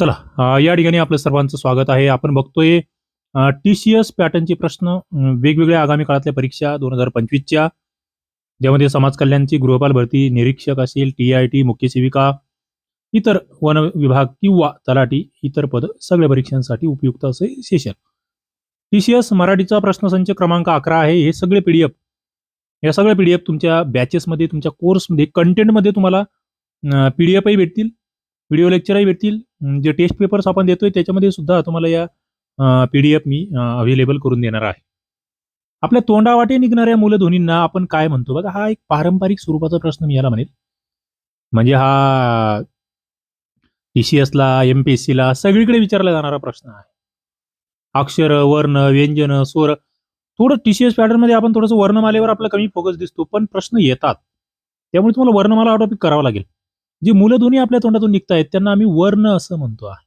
चला या ठिकाणी आपलं सर्वांचं स्वागत आहे. आपण बघतोय टी सी एस पॅटर्नचे प्रश्न वेगवेगळ्या आगामी काळातल्या परीक्षा दोन हजार पंचवीसच्या ज्यामध्ये समाज कल्याणची गृहपाल भरती निरीक्षक असेल टी आय टी मुख्य सेविका इतर वन विभाग किंवा तलाठी इतर पद सगळ्या परीक्षांसाठी उपयुक्त असे सेशन टी सी एस मराठीचा प्रश्नसंच क्रमांक अकरा आहे. हे सगळे पीडीएफ या सगळ्या पीडीएफ तुमच्या बॅचेसमध्ये तुमच्या कोर्समध्ये कंटेंटमध्ये तुम्हाला पीडीएफही भेटतील व्हिडिओ लेक्चरही भेटतील जे टेस्ट पेपर्स आपण देतोय त्याच्यामध्ये सुद्धा तुम्हाला या पीडीएफ मी अवेलेबल करून देणार आहे. आपल्या तोंडावाटे निघणाऱ्या मूलध्वनींना आपण काय म्हणतो? बघा हा एक पारंपरिक स्वरूपाचा प्रश्न मी याला म्हणेल. म्हणजे हा टी सी एसला एम पी एस सीला सगळीकडे विचारला जाणारा प्रश्न आहे. अक्षर वर्ण व्यंजन स्वर थोडं टी सी एस पॅटर्नमध्ये आपण थोडंसं वर्णमालेवर आपला कमी फोकस दिसतो पण प्रश्न येतात. त्यामुळे तुम्हाला वर्णमाला ऑटोपिक करावा लागेल. जी मूलध्वनी आपल्या तोंडातून निघतायत त्यांना आम्ही वर्ण असं म्हणतो आहे.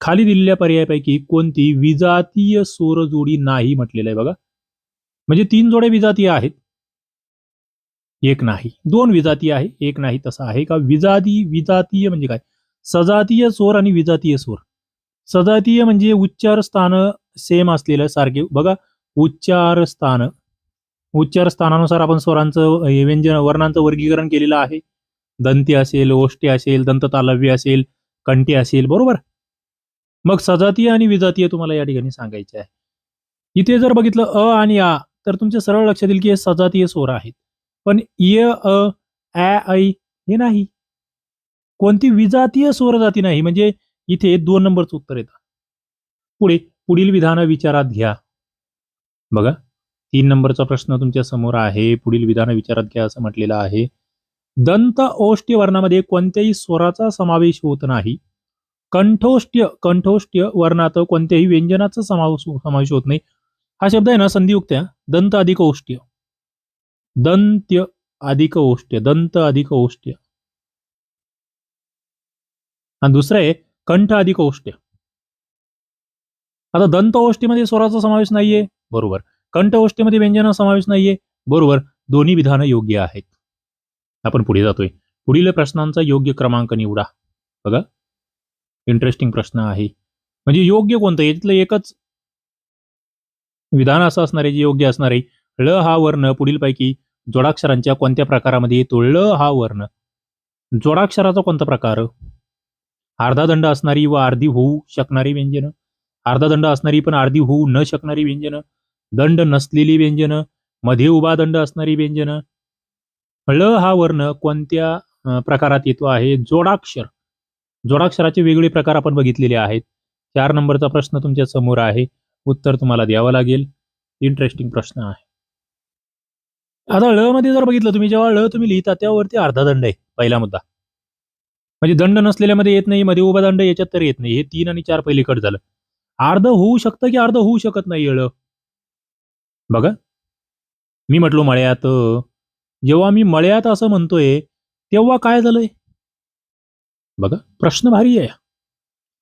खाली दिलेल्या पर्यायापैकी कोणती विजातीय स्वर जोडी नाही म्हटलेलं आहे बघा. म्हणजे तीन जोड्या विजातीय आहेत. एक नाही. दोन विजातीय आहे एक नाही तसा आहे. का विजाती विजातीय म्हणजे काय? सजातीय स्वर आणि विजातीय स्वर सजातीय म्हणजे उच्चार स्थान सेम असलेलं सारखे. बघा उच्चार स्थान. उच्चार स्थानानुसार आपण स्वरांचं व्यंजन वर्णांचं वर्गीकरण केलेलं आहे. दंती असेल ओष्टी असेल दंततालव्य असेल कंटी असेल बरोबर? मग सजातीय आणि विजातीय तुम्हाला या ठिकाणी सांगायचे आहे. इथे जर बघितलं अ आणि आ तर तुमचे सरळ लक्षात येईल की हे सजातीय स्वर आहेत. पण य अ ऐ हे नाही. कोणती विजातीय स्वर जाती नाही म्हणजे इथे दोन नंबरचं उत्तर येतं. पुढे पुढील विधान विचारात घ्या. बघा तीन नंबरचा प्रश्न तुमच्यासमोर आहे. पुढील विधानं विचारात घ्या असं म्हटलेलं आहे. दंत ओष्टी वर्णामध्ये कोणत्याही स्वराचा समावेश होत नाही. कंठोष्ट्य कंठोष्ट्य वर्णात कोणत्याही व्यंजनाचा समावेश समावेश होत नाही. हा शब्द आहे ना संधियुक्त दंत अधिक ओष्ट्य दंत्य अधिक ओष्ट्य दंत अधिक ओष्ट्य आणि दुसरं आहे कंठ अधिक ओष्ट्य आता दंत ओष्टीमध्ये स्वराचा समावेश नाहीये बरोबर. कंठ ओष्टीमध्ये व्यंजना समावेश नाहीये बरोबर. दोन्ही विधानं योग्य आहेत. आपण पुढे जातोय. पुढील प्रश्नांचा योग्य क्रमांक निवडा. बघा. इंटरेस्टिंग प्रश्न आहे. म्हणजे योग्य कोणतं? याच्यातलं एकच विधान असं असणार आहे जे योग्य असणार आहे. ळ हा वर्ण पुढीलपैकी जोडाक्षरांच्या कोणत्या प्रकारामध्ये येतो? ळ हा वर्ण. जोडाक्षराचा कोणता प्रकार? अर्धा दंड असणारी व अर्धी होऊ शकणारी व्यंजन. अर्धा दंड असणारी पण अर्धी होऊ न शकणारी व्यंजन. दंड नसलेली व्यंजन. मध्ये उभा दंड असणारी व्यंजन. ळ हा वर्ण कोणत्या प्रकारात येतो आहे? जोडाक्षर. जोडाक्षराचे वेगवेगळे प्रकार आपण बघितलेले आहेत. चार नंबरचा प्रश्न तुमच्यासमोर आहे. उत्तर तुम्हाला द्यावं लागेल. इंटरेस्टिंग प्रश्न आहे. आता ळ मध्ये जर बघितलं तुम्ही जेव्हा ळ तुम्ही लिहिता त्यावरती अर्धा दंड आहे पहिला मुद्दा. म्हणजे दंड नसलेल्यामध्ये येत नाही मध्ये उभा दंड याच्यात तर येत नाही. हे तीन आणि चार पहिले कट झालं. अर्ध होऊ शकतं की अर्ध होऊ शकत नाही ळ बघा. मी म्हटलो मळ्यात जेव्हा मी मळ्यात असं म्हणतोय तेव्हा काय झालंय? बघा प्रश्न भारी आहे.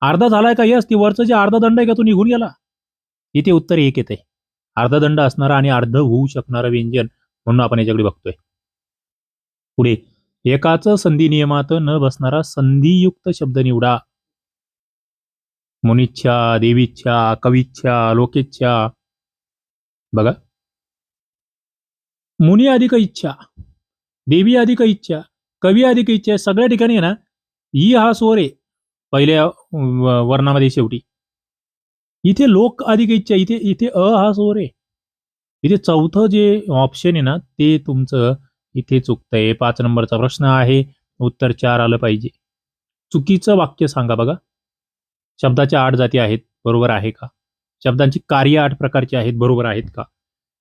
अर्धा झालाय का यस ती वरचं जे अर्धा दंड आहे का तो निघून गेला? इथे उत्तर एक येते अर्धा दंड असणारा आणि अर्ध होऊ शकणारं व्यंजन म्हणून आपण याच्याकडे बघतोय. पुढे एकाच संधी नियमात न बसणारा संधीयुक्त शब्द निवडा. मुनिच्छा देवीच्छा कविच्छा लोकेच्छा. बघा मुनी अधिक इच्छा देवी अधिक इच्छा कवी अधिक इच्छा सगळ्या ठिकाणी आहे ना ई हा स्वर आहे पहिल्या व- वर्णामध्ये शेवटी. इथे लोक अधिक इच्छा इथे इथे अ हा स्वर आहे. इथे चौथं जे ऑप्शन आहे ना ते तुमचं इथे चुकतंय. पाच नंबरचा प्रश्न आहे उत्तर चार आलं पाहिजे. चुकीचं वाक्य सांगा बघा. शब्दाच्या आठ जाती आहेत बरोबर आहे का? शब्दांची कार्य आठ प्रकारची आहेत बरोबर आहेत का?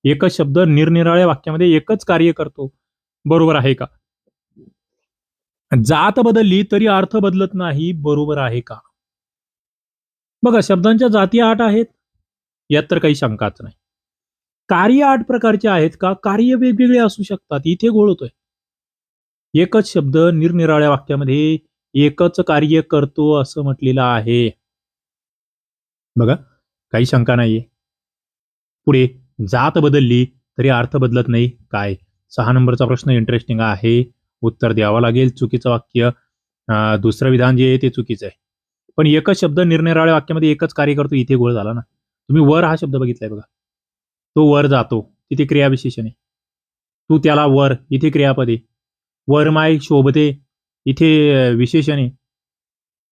एकच शब्द निरनिराळ्या वाक्यामध्ये एकच कार्य करतो. बरोबर आहे का? जात बदलली तरी अर्थ बदलत नाही बरोबर आहे का? बघा शब्दांच्या जाती आठ आहेत. यात तर काही शंकाच नाही. कार्य आठ प्रकारचे आहेत का? कार्य वेगवेगळे असू शकतात. इथे गोळ होतोय. एकच शब्द निरनिराळ्या वाक्यामध्ये एकच कार्य करतो असं म्हटलेलं आहे. बघा काही शंका नाहीये. पुढे. जात बदलली तरी अर्थ बदलत नाही. काय? सहा नंबरचा प्रश्न इंटरेस्टिंग आहे. उत्तर द्यावं लागेल. चुकीचं वाक्य. दुसरं विधान जे आहे ते चुकीचं आहे. पण एकच शब्द निरनिराळ्या वाक्यामध्ये एकच कार्य करतो इथे गोळ झाला ना. तुम्ही वर हा शब्द बघितलाय बघा. तो वर जातो. तिथे क्रियाविशेषण आहे. तू त्याला वर इथे क्रियापदे. वर माय शोभते इथे विशेषण आहे.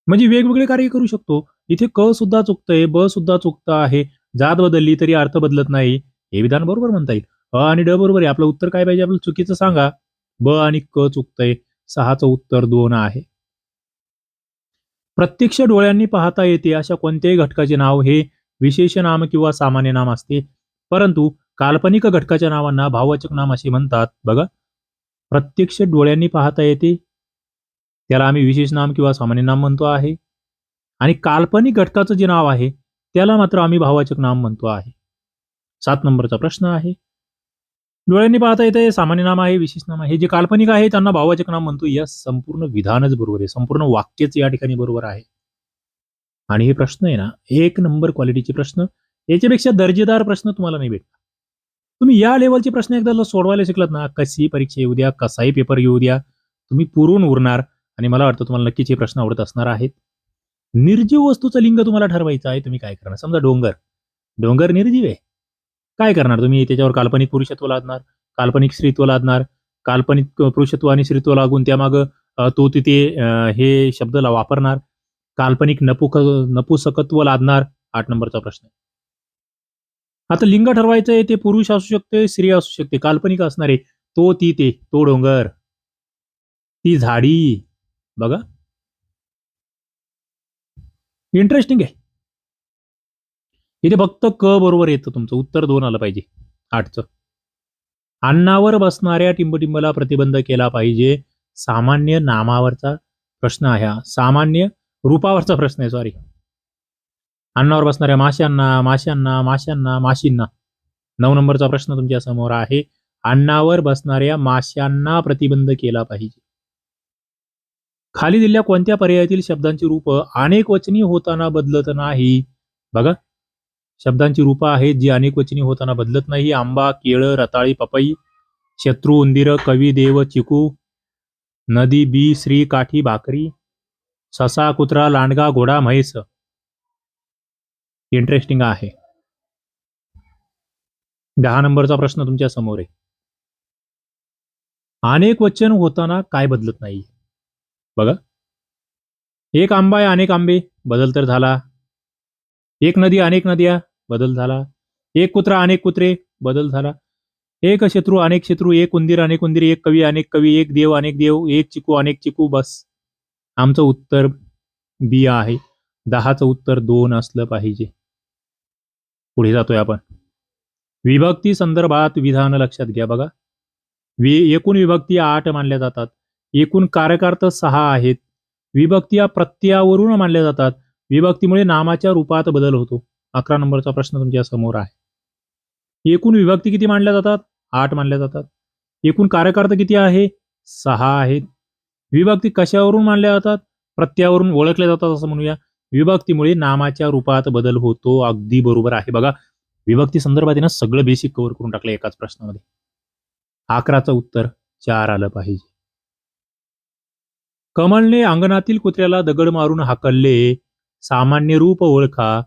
म्हणजे वेगवेगळे कार्य करू शकतो. इथे क सुद्धा चुकतंय ब सुद्धा चुकतं आहे. जात बदलली तरी अर्थ बदलत नाही. हे विधान बरोबर म्हणता येईल. अ आणि ड बरोबर आहे. आपलं उत्तर काय पाहिजे? आपलं चुकीचं सांगा. ब आणि क चुकतंय. सहाचं उत्तर दोन आहे. प्रत्यक्ष डोळ्यांनी पाहता येते अशा कोणत्याही घटकाचे नाव. हे विशेष नाम किंवा सामान्य नाम असते. परंतु काल्पनिक घटकाच्या नावांना भाववाचक नाम असे म्हणतात. बघा. प्रत्यक्ष डोळ्यांनी पाहता येते. त्याला आम्ही विशेष नाम किंवा सामान्य नाम म्हणतो आहे. आणि काल्पनिक घटकाचं जे नाव आहे त्याला मात्र आम्ही भाववाचक नाम म्हणतो आहे. सात नंबरचा प्रश्न आहे. डोळ्यांनी पाहता येते सामान्य नाम आहे विशेष नाम आहे. हे जे काल्पनिक आहे त्यांना भाववाचक नाम म्हणतो. या संपूर्ण विधानच बरोबर आहे. संपूर्ण वाक्यच या ठिकाणी बरोबर आहे. आणि हे प्रश्न आहे ना एक नंबर क्वालिटीचे प्रश्न. याच्यापेक्षा दर्जेदार प्रश्न तुम्हाला नाही भेटणार. तुम्ही या लेवलचे प्रश्न एकदा सोडवायला शिकलात ना कशी परीक्षा येऊ द्या कसाही पेपर येऊ द्या तुम्ही पुरून उरणार. आणि मला वाटतं तुम्हाला नक्कीच हे प्रश्न आवडत असणार आहेत. निर्जीव वस्तूचं लिंग तुम्हाला ठरवायचं आहे तुम्ही काय करणार? समजा डोंगर. डोंगर निर्जीव आहे. काय करणार? तुम्ही त्याच्यावर काल्पनिक पुरुषत्व लादणार काल्पनिक स्त्रीत्व लादणार काल्पनिक पुरुषत्व आणि स्त्रीत्व लागून त्यामाग तो तिथे हे शब्दला वापरणार. काल्पनिक नपुक नपुसकत्व लादणार. आठ नंबरचा प्रश्न आता लिंग ठरवायचं आहे ते पुरुष असू शकते स्त्री असू शकते काल्पनिक असणार आहे तो ती ते तो डोंगर ती झाडी. बघा. इंटरेस्टिंग आहे. इथे फक्त क बरोबर येतं तुमचं. उत्तर दोन आलं पाहिजे. आठचं. अन्नावर बसणाऱ्या टिंबटिंबला प्रतिबंध केला पाहिजे. सामान्य नामावरचा प्रश्न आहे हा. सामान्य रूपावरचा प्रश्न आहे सॉरी अन्नावर बसणाऱ्या माशांना माश्यांना माशांना माशींना. नऊ नंबरचा प्रश्न तुमच्यासमोर आहे. अन्नावर बसणाऱ्या माश्यांना प्रतिबंध केला पाहिजे. खाली दिलेल्या कोणत्या पर्यायातील शब्दांची रूप अनेक वचनी होताना बदलत नाही? बघा. शब्दांची रूपं आहेत जी अनेक वचनी होताना बदलत नाही. आंबा केळं रताळी पपई शत्रू उंदीर कवी देव चिकू नदी बी श्री काठी भाकरी ससा कुत्रा लांडगा घोडा म्हैस. इंटरेस्टिंग आहे. दहा नंबरचा प्रश्न तुमच्यासमोर आहे. अनेक वचन होताना काय बदलत नाही? बघा. एक आंबा आहे अनेक आंबे. बदल तर झाला. एक नदी अनेक नद्या. बदल झाला. एक कुत्रा अनेक कुत्रे बदल झाला. एक शत्रू अनेक शत्रू एक उंदीर अनेक उंदीर एक कवी अनेक कवी एक देव अनेक देव एक चिकू अनेक चिकू बस. आमचं उत्तर बी आहे. दहाचं उत्तर दोन असलं पाहिजे. पुढे जातोय आपण. विभक्ती संदर्भात विधान लक्षात घ्या बघा. वि एकूण विभक्ती आठ मानल्या जातात. एकूण कारकार्थ सहा आहेत. विभक्ती या प्रत्ययावरून मानल्या जातात. विभक्तीमुळे नामाच्या रूपात बदल होतो. अकरा नंबरचा प्रश्न तुमच्यासमोर आहे. एकूण विभक्ती किती मानल्या जातात? आठ मानल्या जातात. एकूण कार्यकर्ता किती आहे? सहा आहेत. विभक्ती कशावरून मानल्या जातात? प्रत्यावरून ओळखल्या जातात असं म्हणूया. विभक्तीमुळे नामाच्या रूपात बदल होतो अगदी बरोबर आहे. बघा विभक्ती संदर्भात ना सगळं बेसिक कव्हर करून टाकलं एकाच प्रश्नामध्ये. अकराचं उत्तर चार आलं पाहिजे. कमलने अंगणातील कुत्र्याला दगड मारून हाकलले. सामान्य रूप ओळखा.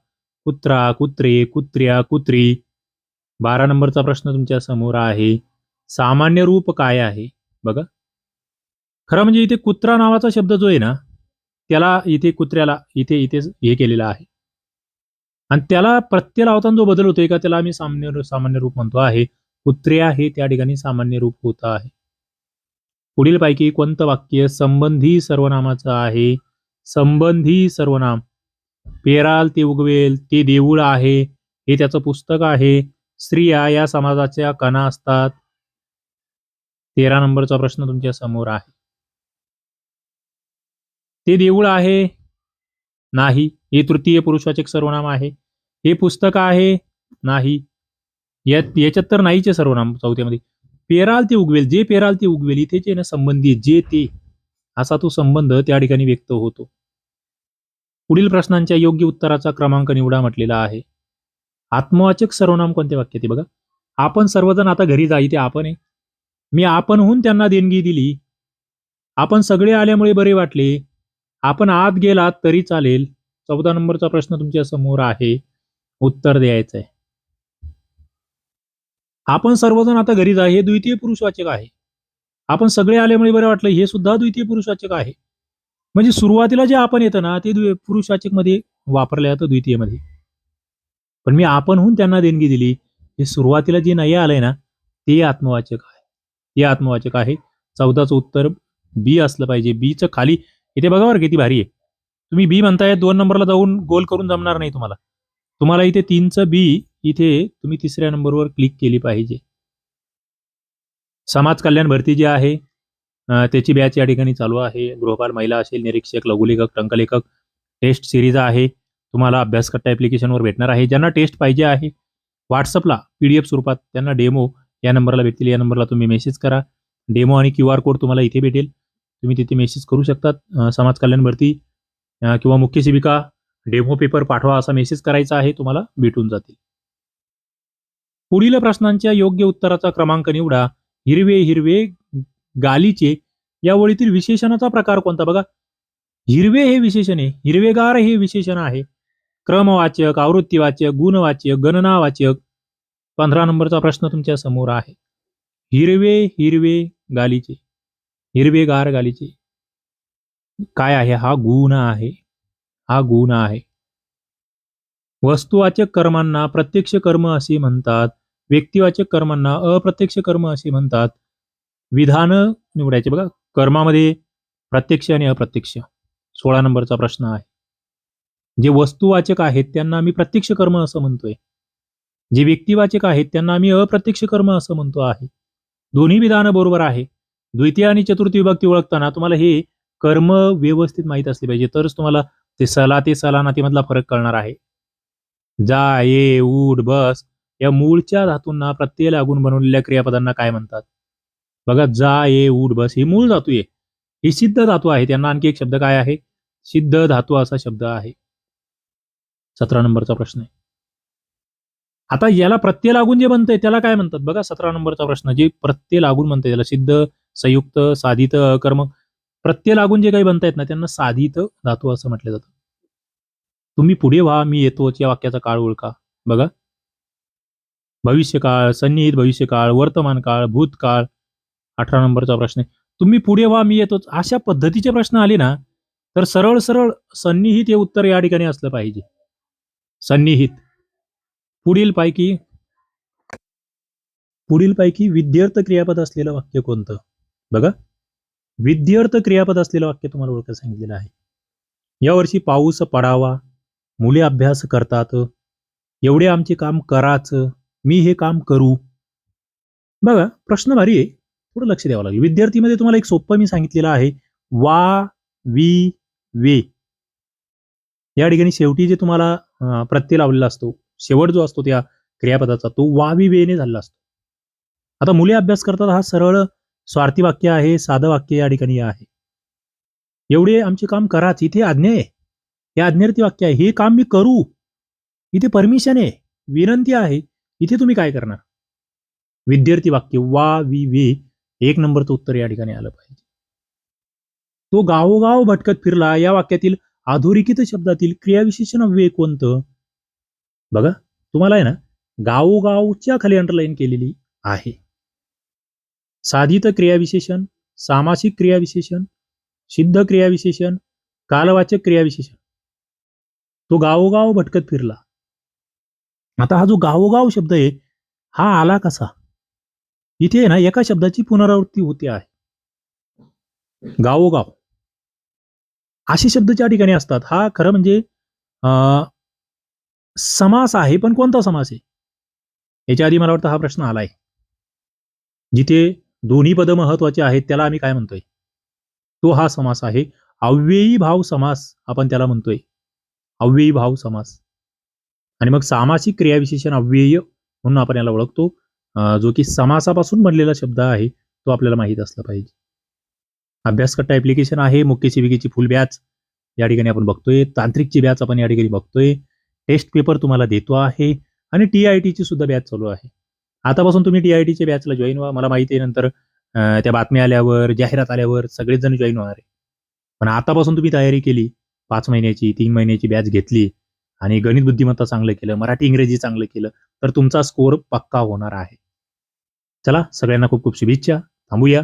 कुत्रा कुत्रे कुत्र्या कुत्री. बारा नंबरचा प्रश्न तुमच्यासमोर आहे. सामान्य रूप काय आहे? बघा. खरं म्हणजे इथे कुत्रा नावाचा शब्द जो आहे ना त्याला इथे कुत्र्याला इथे इथे हे केलेलं आहे. आणि त्याला प्रत्यय लावताना जो बदल होतोय का त्याला आम्ही सामान्य सामान्य रूप म्हणतो आहे. कुत्र्या हे त्या ठिकाणी सामान्य रूप होत आहे. पुढील पैकी कोणतं वाक्य संबंधी सर्वनामाचं आहे? संबंधी सर्वनाम. पेराल ते उगवेल ते देऊळ आहे हे त्याचं पुस्तक आहे. स्त्रिया या समाजाच्या कणा असतात. तेरा नंबरचा प्रश्न तुमच्यासमोर आहे. ते देऊळ आहे? नाही. हे तृतीय पुरुषवाचक सर्वनाम आहे. हे पुस्तक आहे? नाही. याच्यात तर नाहीचे सर्वनाम चौथ्यामध्ये. पेराल ते उगवेल. जे पेराल ते उगवेल इथेचे ना संबंधी जे ते असा तो संबंध त्या ठिकाणी व्यक्त होतो. पुढील प्रश्नांच्या योग्य उत्तराचा क्रमांक निवडा म्हटलेला आहे. आत्मवाचक सर्वनाम कोणते वाक्य ते बघा. आपण सर्वजण आता घरी जा इथे आपण आहे. मी आपणहून त्यांना देणगी दिली. आपण सगळे आल्यामुळे बरे वाटले. आपण आत गेलात तरी चालेल. चौदा नंबरचा प्रश्न तुमच्यासमोर आहे. उत्तर द्यायचं आहे. आपण सर्वजण आता घरी जा हे द्वितीय पुरुषवाचक आहे. आपण सगळे आल्यामुळे बरं वाटलं हे सुद्धा द्वितीय पुरुषवाचक आहे. म्हणजे सुरुवातीला जे आपण येतं ना ते द्वि- मध्ये वापरलं जातं द्वितीयमध्ये. पण मी आपणहून त्यांना देणगी दिली हे सुरुवातीला जे नाही आलंय ना ते आत्मवाचक आहे. ते आत्मवाचक आहे. चौदाचं उत्तर बी असलं पाहिजे. बीचं खाली इथे बघा बरं किती भारी आहे. तुम्ही बी म्हणताय दोन नंबरला जाऊन गोल करून जमणार नाही तुम्हाला. तुम्हाला इथे तीनचं बी इथे तुम्ही तिसऱ्या नंबरवर क्लिक केली पाहिजे. समाज कल्याण भरती जी आहे त्याची बॅच या ठिकाणी चालू आहे. गृहपाल महिला असेल निरीक्षक लघुलेखक टंकलेखक टेस्ट सिरीज आहे. तुम्हाला अभ्यासकट्टा ॲप्लिकेशनवर भेटणार आहे. ज्यांना टेस्ट पाहिजे आहे व्हॉट्सअपला पी डी एफ स्वरूपात त्यांना डेमो या नंबरला भेटतील. या नंबरला तुम्ही मेसेज करा. डेमो आणि क्यू आर कोड तुम्हाला इथे भेटेल. तुम्ही तिथे मेसेज करू शकतात. समाज कल्याण भरती किंवा मुख्य सेविका डेमो पेपर पाठवा असा मेसेज करायचा आहे. तुम्हाला भेटून जातील. पुढील प्रश्नांच्या योग्य उत्तराचा क्रमांक निवडा. हिरवे हिरवे गालीचे या ओळीतील विशेषणाचा प्रकार कोणता? बघा हिरवे हे विशेषण आहे हिरवेगार हे विशेषण आहे. क्रमवाचक आवृत्तीवाचक गुणवाचक गणनावाचक. पंधरा नंबरचा प्रश्न तुमच्यासमोर आहे. हिरवे हिरवे गालीचे. हिरवेगार गालीचे. काय आहे? हा गुण आहे. हा गुण आहे. वस्तुवाचक कर्मांना प्रत्यक्ष कर्म असे म्हणतात. व्यक्तिवाचक कर्मांना अप्रत्यक्ष कर्म असे म्हणतात. विधान निवडायचे. बघा कर्मामध्ये प्रत्यक्ष आणि अप्रत्यक्ष. सोळा नंबरचा प्रश्न आहे. जे वस्तुवाचक आहेत त्यांना आम्ही प्रत्यक्ष कर्म असं म्हणतोय. जे व्यक्तिवाचक आहेत त्यांना आम्ही अप्रत्यक्ष कर्म असं म्हणतो आहे. दोन्ही विधानं बरोबर आहे. द्वितीय आणि चतुर्थी विभक्ती ओळखताना तुम्हाला हे कर्म व्यवस्थित माहीत असले पाहिजे. तरच तुम्हाला ते सला ते सला फरक कळणार आहे. जा ये उठ बस या मूळच्या धातूंना प्रत्यय लागून बनवलेल्या क्रियापदांना काय म्हणतात? बघा जा ये उठ बस ही मूळ धातू आहे. ही सिद्ध धातू आहे. त्यांना आणखी एक शब्द काय आहे? सिद्ध धातू असा शब्द आहे. सतरा नंबरचा प्रश्न आहे. आता याला प्रत्यय लागून जे बनतंय त्याला काय म्हणतात? बघा सतरा नंबरचा प्रश्न. जे प्रत्यय लागून म्हणतंय त्याला सिद्ध संयुक्त साधित कर्म प्रत्यय लागून जे काही बनतायत ना त्यांना साधित धातू असं म्हटलं जातं. तुम्ही पुढे व्हा मी येतोच या वाक्याचा काळ ओळखा. बघा. भविष्यकाळ सन्निहित भविष्यकाळ वर्तमान काळ भूतकाळ अठरा नंबरचा प्रश्न आहे. तुम्ही पुढे व्हा मी येतोच. अशा पद्धतीचे प्रश्न आले ना तर सरळ सरळ सन्निहित हे उत्तर या ठिकाणी असलं पाहिजे. सन्निहित. पुढील पैकी पुढील पैकी विद्यार्थ क्रियापद असलेलं वाक्य कोणतं? बघा. विद्यार्थ क्रियापद असलेलं वाक्य तुम्हाला ओळखायला सांगितलेलं आहे. यावर्षी पाऊस पडावा मुले अभ्यास करतात एवढे आमचे काम कराच मी हे काम करू. बघा प्रश्न भारी आहे. थोडं लक्ष द्यावं लागेल. विद्यार्थीमध्ये तुम्हाला एक सोपं मी सांगितलेलं आहे. वा वी वे. या ठिकाणी शेवटी जे तुम्हाला प्रत्यय लावलेला असतो शेवट जो असतो त्या क्रियापदाचा तो वावी वेने झालेला असतो. आता मुले अभ्यास करतात हा सरळ स्वार्थी वाक्य आहे साधं वाक्य या ठिकाणी आहे. एवढे आमचे काम कराच इथे आज्ञा आहे. हे आज्ञार्थी वाक्य आहे. हे काम मी करू. इथे परमिशन आहे. विनंती आहे. इथे तुम्ही काय करणार? विद्यार्थी वाक्य वा वी वे. एक नंबरचं उत्तर या ठिकाणी आलं पाहिजे. तो गावोगाव भटकत फिरला. या वाक्यातील अधोरेखित शब्दातील क्रियाविशेषण अव्यय कोणतं? बघा तुम्हाला आहे ना गावोगावच्या खाली अंडरलाईन केलेली आहे. साधित क्रियाविशेषण सामासिक क्रियाविशेषण सिद्ध क्रियाविशेषण कालवाचक क्रियाविशेषण. तो गावोगाव भटकत फिरला. आता हा जो गावोगाव शब्द आहे हा आला कसा? इथे आहे ना एका शब्दाची पुनरावृत्ती होते आहे. गावोगाव. असे शब्द ज्या ठिकाणी असतात हा खरं म्हणजे अं, समास आहे पण कोणता समास आहे? याच्या आधी मला वाटतं हा प्रश्न आलाय. जिथे दोन्ही पद महत्त्वाचे आहेत त्याला आम्ही काय म्हणतोय? तो हा समास आहे. अव्ययी भाव समास आपण त्याला म्हणतोय. अव्ययी भाव समास. आणि मग सामासिक क्रियाविशेषण अव्यय म्हणून आपण याला ओळखतो. जो की समासापासून बनलेला शब्द आहे तो आपल्याला माहीत असला पाहिजे. अभ्यासकट्टा ऍप्लिकेशन आहे मुख्य शिबिकेची फुल बॅच या ठिकाणी आपण बघतोय तांत्रिकची बॅच आपण या ठिकाणी बघतोय. टेस्ट पेपर तुम्हाला देतो आहे आणि टी आय टीची सुद्धा बॅच चालू आहे. आतापासून तुम्ही टी आय टीच्या बॅचला जॉईन व्हा. मला माहिती आहे नंतर त्या बातम्या आल्यावर जाहिरात आल्यावर सगळेच जण जॉईन होणार आहे. पण आतापासून तुम्ही तयारी केली पाच महिन्याची तीन महिन्याची बॅच घेतली आणि गणित बुद्धिमत्ता चांगलं केलं मराठी इंग्रजी चांगलं केलं तर तुमचा स्कोअर पक्का होणार आहे. चला सगळ्यांना खूप खूप शुभेच्छा थांबूया